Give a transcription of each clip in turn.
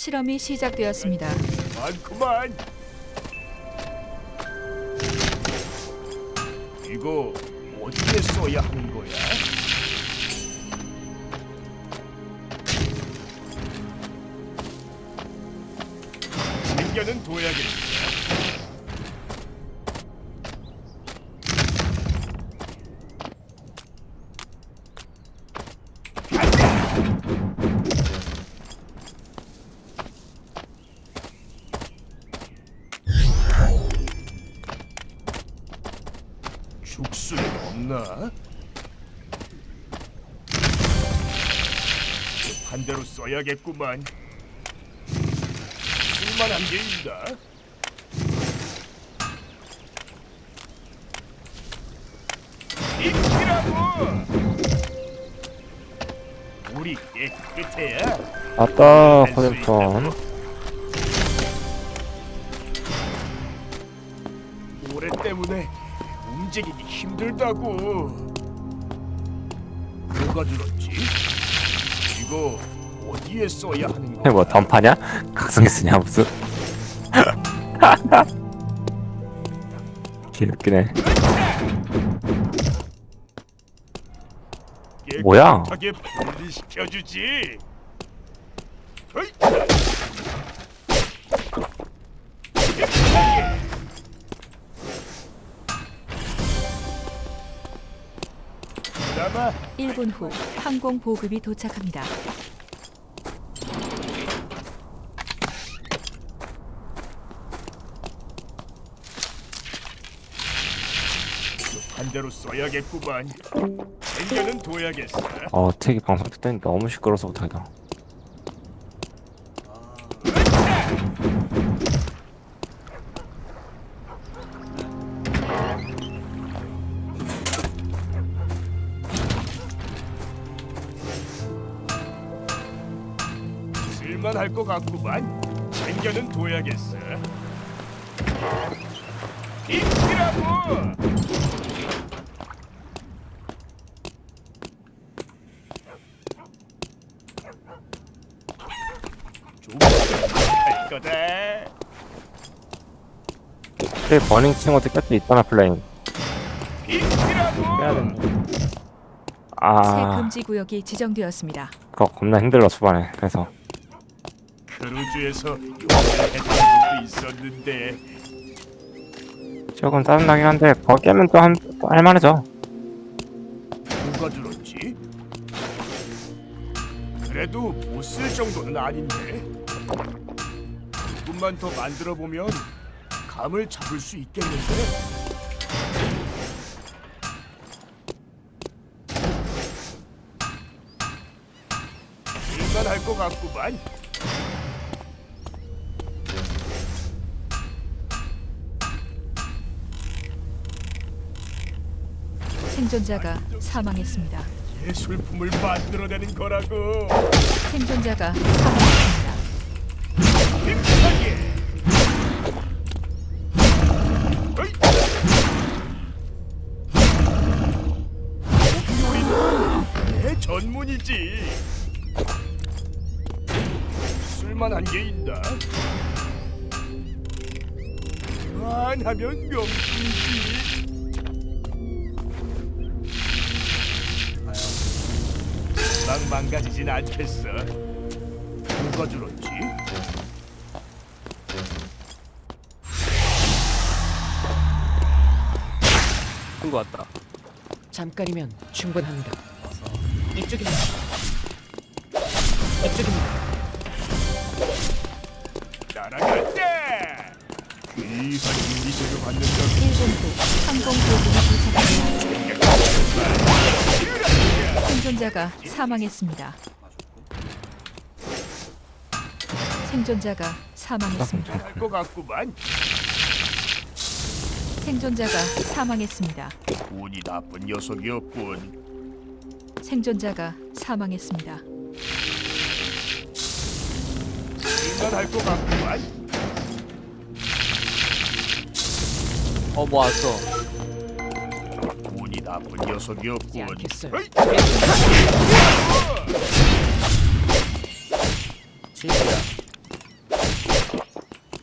실험이 시작되었습니다. 많구만. 이거 어디에 써야 하는 거야? 챙겨는 둬야겠다. 없나? 반대로 써야겠구만. 쓸만한 게 있나? 익히라고! 우리 깨끗해야 아따 커넥션 움직이기 힘들다고. 누가 들었지? 이거 어디에 써야 하는 거야? 뭐 던파냐? 각성기 쓰냐 무슨 개웃기네 뭐야? 깨끗하게 분리시켜주지. 1분 후 항공 보급이 도착합니다. 반대로 써야겠구만. 챙겨는 둬야겠어. 어 책이 방송 듣더니 너무 시끄러워서 못하겠다 같구만. 챙겨는 둬야겠어. 익히라고! 거다. 제 버닝 친구도 깰수 있잖아 플레인 익히라고! 새 아 금지 구역이 지정되었습니다. 그거 겁나 힘들어 초반에 그래서 크루즈에서 요리를 했던 적도 있었는데 조금 짜증나긴 한데 그거 깨면 또 한, 또 할만해져 누가 들었지? 그래도 못 쓸 정도는 아닌데 조금만 더 만들어 보면 감을 잡을 수 있겠는데? 쓸만할 것 같구만 생존자가 사망했습니다. 예술품을 만들어내는 거라고 생존자가 사망했습니다. 힘차게 어이! 요리는 내 전문이지 쓸만한 게 있나? 그만하면 명품이지 막 망가지진 않겠어 누가 들었지? 것 같다. 잠깐이면 충분합니다. 이쪽입니다. 이쪽입니다. 날아간다! 귀한 미소를 받는 적 1분 후 항공 보급이 도착합니다. 생존자가 사망했습니다. 생존자가 사망했습니다. 할것 같구만 생존자가 사망했습니다. 운이 나쁜 녀석이었군 생존자가 사망했습니다. 할것 같구만 어 모았어. 남은 녀석이 없군. 않겠어요.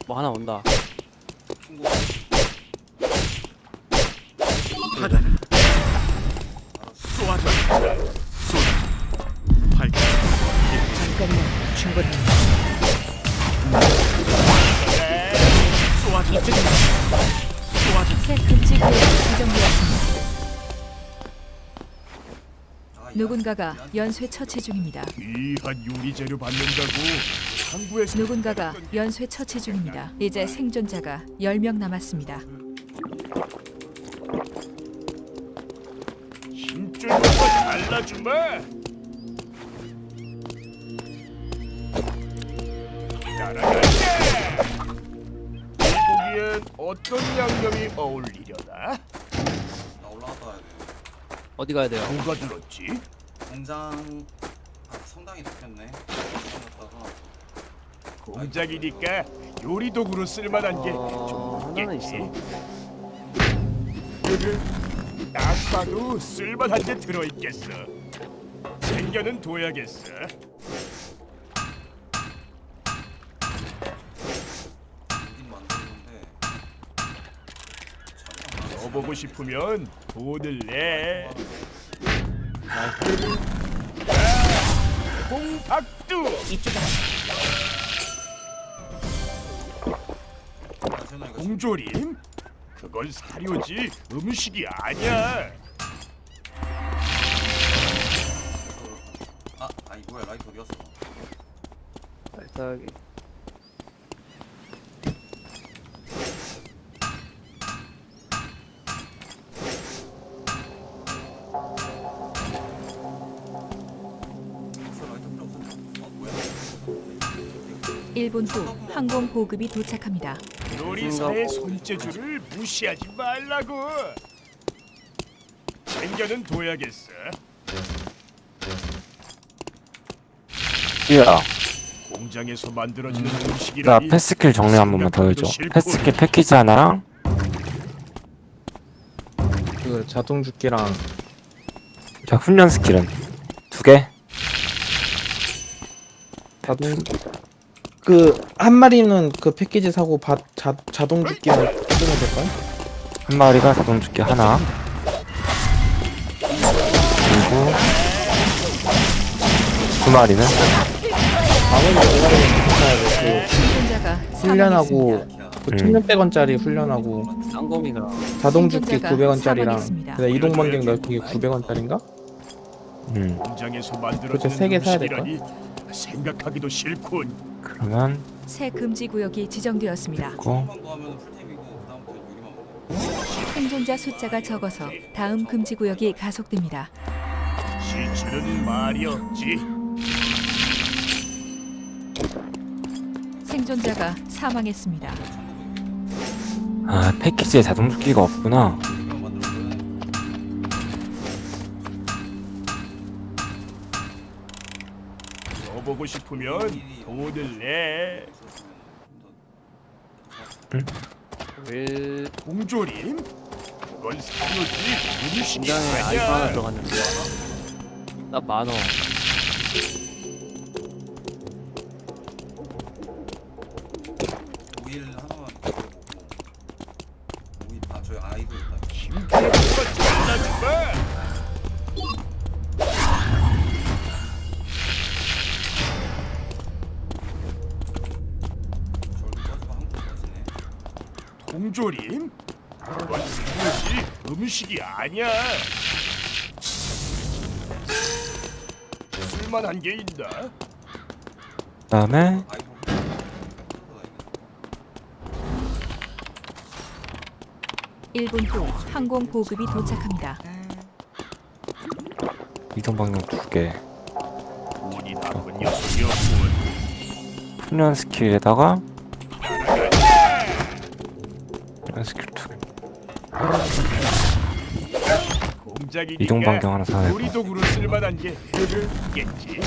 뭐 하나 온다. 친구. 누군가가 연쇄 처치 중입니다. 귀한 요리 재료 받는다고 항구에서 누군가가 연쇄 처치 중입니다. 이제 생존자가 10명 남았습니다. 힘줄 거 달라주마. 따라가자. 보기엔 어떤 양념이 어울리려나? 어디 가야 돼요? 누가 들었지? 공장 아, 성당이 덮였네. 공작이니까 요리 도구로 쓸만한 게 어, 좀 하나는 있겠지. 여기 딱 봐도 쓸만한 게 들어있겠어. 챙겨는 둬야겠어. 어딘 만드는데 써보고 싶으면 돈을 내. 공박두 이쪽에 공조림? 그건 사료지 음식이 아니야. 아, 아 이거야 라이트 어디 갔어? 발사기. 1분 후 항공 보급이 도착합니다. 요리사의 손재주를 무시하지 말라고. 챙겨는 둬야겠어. 야, 공장에서 만들어지는 나 음식이라니. 패스킬 정리 한 번만 더 해줘. 패스킬 패키지 하나랑 그 자동 죽기랑 자, 훈련 스킬은 두 개. 자동 그 한 마리는 그 패키지 사고 바, 자, 자동 죽기만 쓰면 될까요? 한 마리가 자동 죽기 하나. 그리고 두 마리는 나머지 네 사야 돼. 생존자가 그 훈련하고 사망했습니다. 그 음. 1600원짜리 훈련하고 자동 죽기 생존자가 900원짜리랑 사망했습니다. 그다음 이동 반경 넓히기 900원짜리인가? 공장에서 음, 그렇죠, 만들어지는 세개 사야 될까? 음식이라니 생각하기도 싫군. 그러면 새 금지 구역이 지정되었습니다. 고 하면 풀템이고 먹어. 생존자 숫자가 적어서 다음 금지 구역이 가속됩니다. 시체는 말이 없지. 생존자가 사망했습니다. 아 패키지에 자동 죽기가 없구나. 싶으면 돈을 내. 왜 공조림? 그건 사료지 공장에 아이폰 하나 아니야. 들어갔는데 나 만원. 만한 게 있나? 그다음에 아이고. 1분 후 항공 보급이 도착합니다. 이동 방향 두 개. 운이 나쁜 녀석이었군. 훈련 스킬에다가 훈련 스킬 두 개. 공작이니까 이동 반경 하나 사야 요리 도구로 쓸만한 게 있겠지.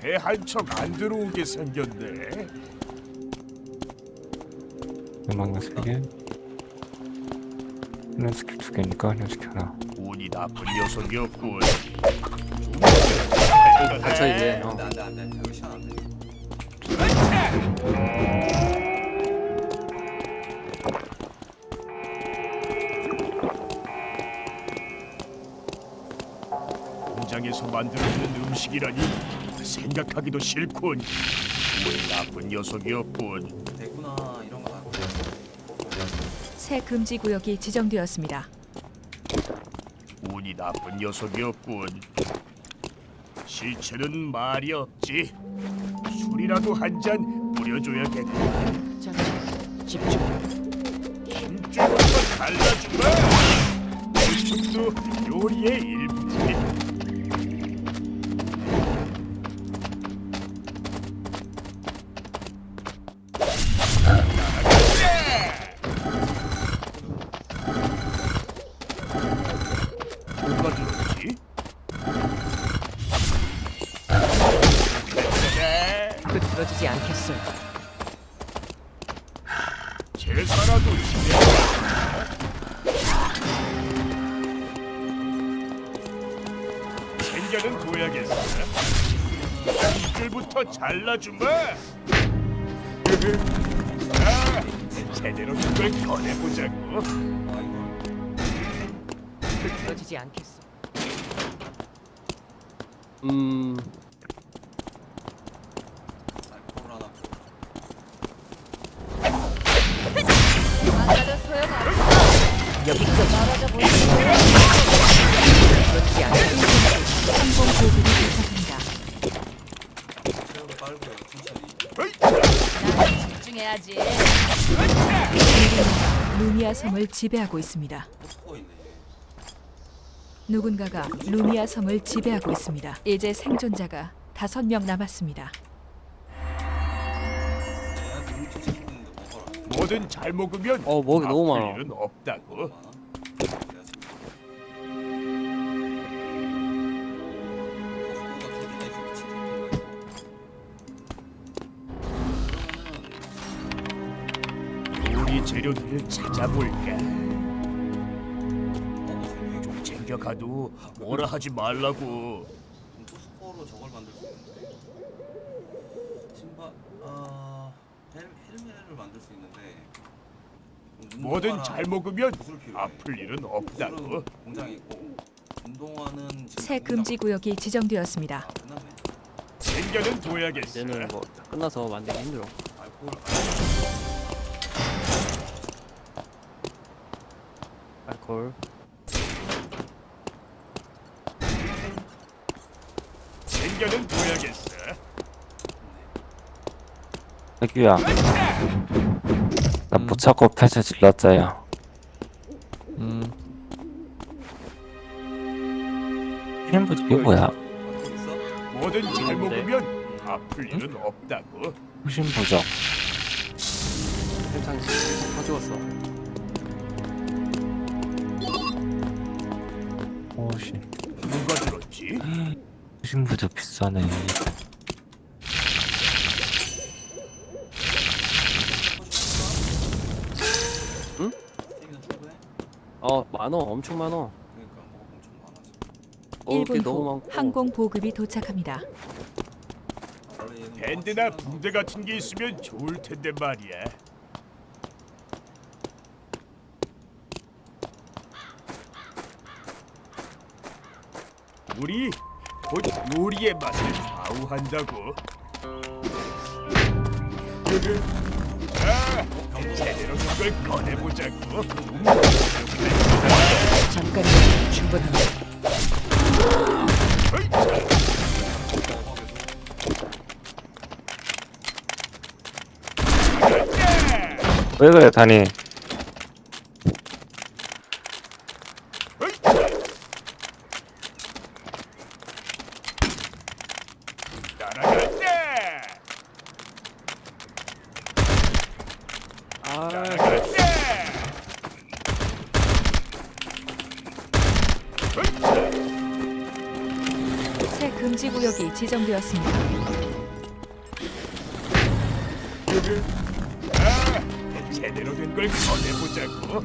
배한척안 들어오게 생겼네. 방향 세 개. 훈련 스킬 두 개니까 훈련 스킬 하나. 운이 나쁜 녀석이었군. 갇혀 이제. 어. 만들어지는 음식이라니 생각하기도 싫군. 왜 나쁜 녀석이었군. 됐구나 이런 거다 새 금지 구역이 지정되었습니다. 운이 나쁜 녀석이었군. 시체는 말이 없지. 술이라도 한 잔 뿌려줘야겠다. 집중. 힘줄부터 달라주마. 술도 요리의 일부지. 제사라도 지내. 챙겨는 둬야겠어. 이줄부터 잘라주마. 자, 제대로 그걸 꺼내보자고. 아 흐트러지지 않겠어. 음. 알코올 하나 항공 보급이 집중해야지. 루미아 섬을 지배하고 있습니다. 누군가가 루미아 섬을 지배하고 있습니다. 이제 생존자가 다섯 명 남았습니다. 뭐든 잘 먹으면 어, 먹이 너무 아플 많아. 일은 없다고. 요리 재료들을 찾아볼까. 좀 챙겨가도 뭐라 하지 말라고. 또 스코어로 저걸 만들 수 있는데 신발 아 헬, 헬멧을 만들 수 있는데 뭐든 잘 먹으면. 아플 일은 없다고. 공장에 있고 운동화는 지금 새 금지 구역이 아 지정되었습니다. 끝났네 챙겨는 둬야겠어. 이제는 뭐 끝나서 만들기 힘들어. 알코올 알콜. 챙겨는 둬야겠어. 여기야. 나못 찾고 패스 질렀어요. 음. 필름부 이게 뭐야? 뭐든 잘 네. 먹으면 아플 일은 없다고. 후신 부적. 햄창 가져왔어. 오씨. 누가 들었지? 후신 부적 비싸네. 세기는 충분해? 어, 많어. 엄청 많어. 그러니까 뭐 엄청 많아지 먹을 게 1분 너무 후 많고. 항공 보급이 도착합니다. 원래 얘는 밴드나 뭐 붕대 같은 게 있으면 좋을 텐데 말이야. 우리 곧 요리의 맛을 좌우한다고. 자, 제대로 그걸 꺼내보자고. 잠깐이면 충분합니다. 왜 그래, 다니? 아, 제대로 된 걸 꺼내보자고.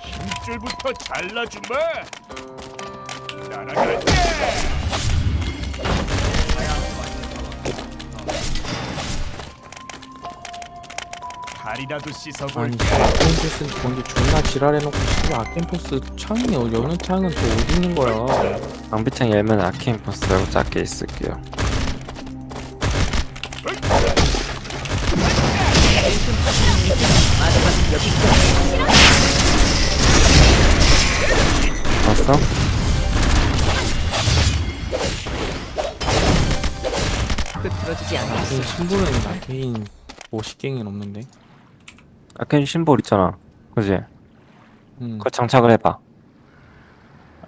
힘줄부터 잘라주마. 날아갈 때. 다리라도 씻어볼게 아캠포스 뭔지 존나 지랄해놓고 씨발 아캠포스 창이 어- 여는 창은 또 어디 있는 거야 방비창 열면 아케인 포스라고 작게 있을게요 봤어? 흐트러지지 않겠어. 그 신부는 아케인 50갱이 넘는데 아케인 심볼 있잖아 그지? 음. 그거 장착을 해봐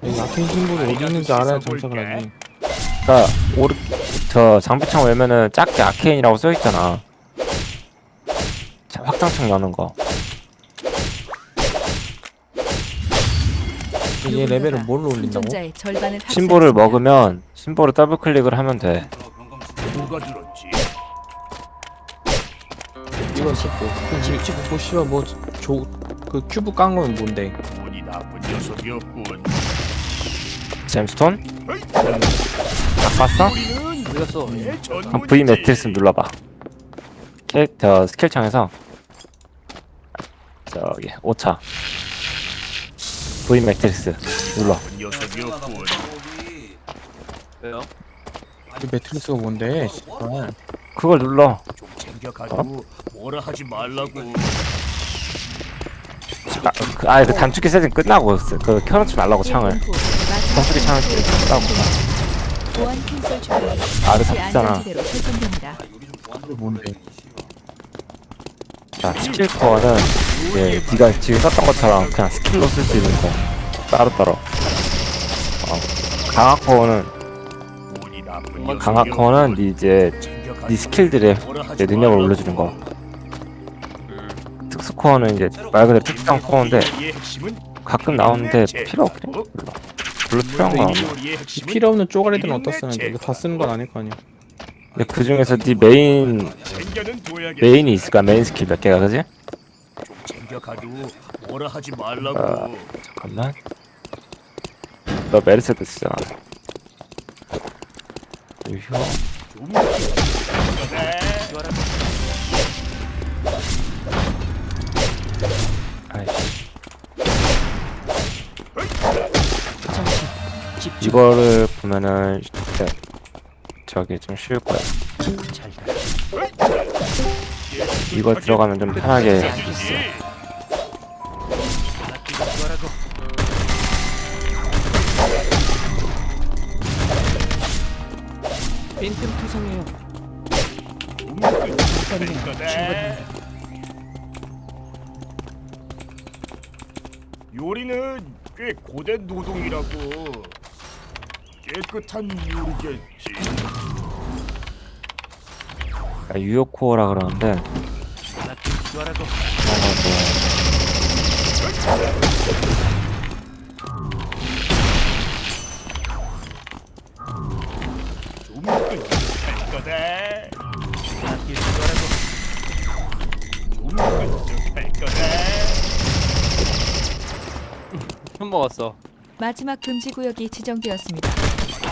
아니, 아케인 신부는 어디 있는지 알아야 장착을 하지 그니까 오르 저 장비창 열면은 작게 아케인이라고 써있잖아 자, 확장창 여는 거 얘 레벨을 뭘로 올린다고? 생존자의 절반을 심볼을 학살했습니다. 먹으면 심볼을 더블 클릭을 하면 돼 뭐가 들었지? 이건 듣고 그, 그 씨발 뭐조그 큐브 깐 거는 뭔데 운이 나쁜 녀석이었군. 잼스톤? 딱 봤어? 우리는 어디갔어? 내 그럼 전문이지. V 매트릭스 눌러봐 캐릭터 스킬 창에서 저기 5차 V 매트릭스 눌러. 왜요? 그 매트릭스가 뭔데 씨발. 그걸 눌러. 좀 챙겨가도 뭐라 하지 말라고. 아, 그, 아예 그 단축키 세팅 끝나고 쓰- 그 켜놓지 말라고 창을. 1분 후 마지막 단축키 창을 끄라고. 아 여기 좀 보안으로 뭔데? 자 스킬 코어는 예, 네가 지금 썼던 것처럼 그냥 스킬로 쓸 수 있는 거. 따로따로. 어, 강화 코어는 강화 코어는 네 이제 네 스킬들의 내 능력을. 올려주는 거. 특수 코어는 이제 말 그대로 특수한 코어인데 가끔 나오는데 필요 없긴 해. 어? 별로. 별로 필요한 요리의 핵심은 필요 없는 쪼가리들은 어디다 쓰는데 이거 다 쓰는 건 아닐 거 아니야 근데 그 중에서 네 메인 챙겨는 둬야겠다. 메인이 있을 거야 메인 스킬 몇 개가 그지? 챙겨가도 뭐라 하지 말라고. 아. 잠깐만 너 메르세드 쓰잖아 유효 좀 그래. 아이씨 정신. 집중. 이거를 보면은 네, 저기 좀 쉬울 거야. 이거 들어가면 좀 편하게 빈틈 투성이에요. 요리는 꽤 고된 노동이라고. 깨끗한 요리겠지. 아, 유효 코어라 그러는데. 형 먹었어. 마지막 금지 구역이 지정되었습니다.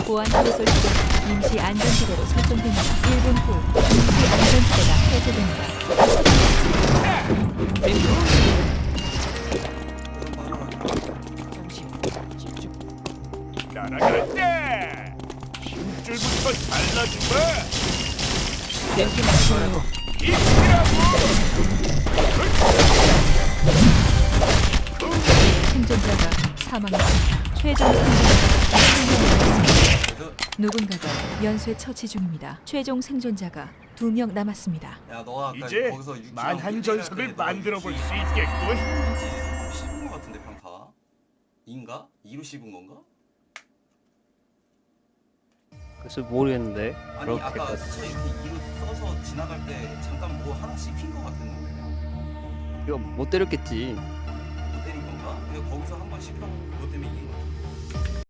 보안 해설지대는 임시 안전지대로 설정됩니다. 1분 후 임시 안전지대가 해제됩니다. 힘줄부터 잘라주마. 생존자가 사망했습니다. 최종 누군가가 연쇄 처치 중입니다. 최종 생존자가 두 명 남았습니다. 야 너가 아까 이제 거기서 만한 전석을 때 만들어 볼 육지 수 있겠군. 씹은 거 같은데 평타 인가? 2로 씹은 건가? 그래서 모르겠는데. 아니 그렇게 아까 그- 스쳐 이렇게 2로 써서 지나갈 때 잠깐 뭐 하나 씹힌 거 같은데 이거 못 때렸겠지. 못 때린 건가? 근데 거기서 한번거 때문에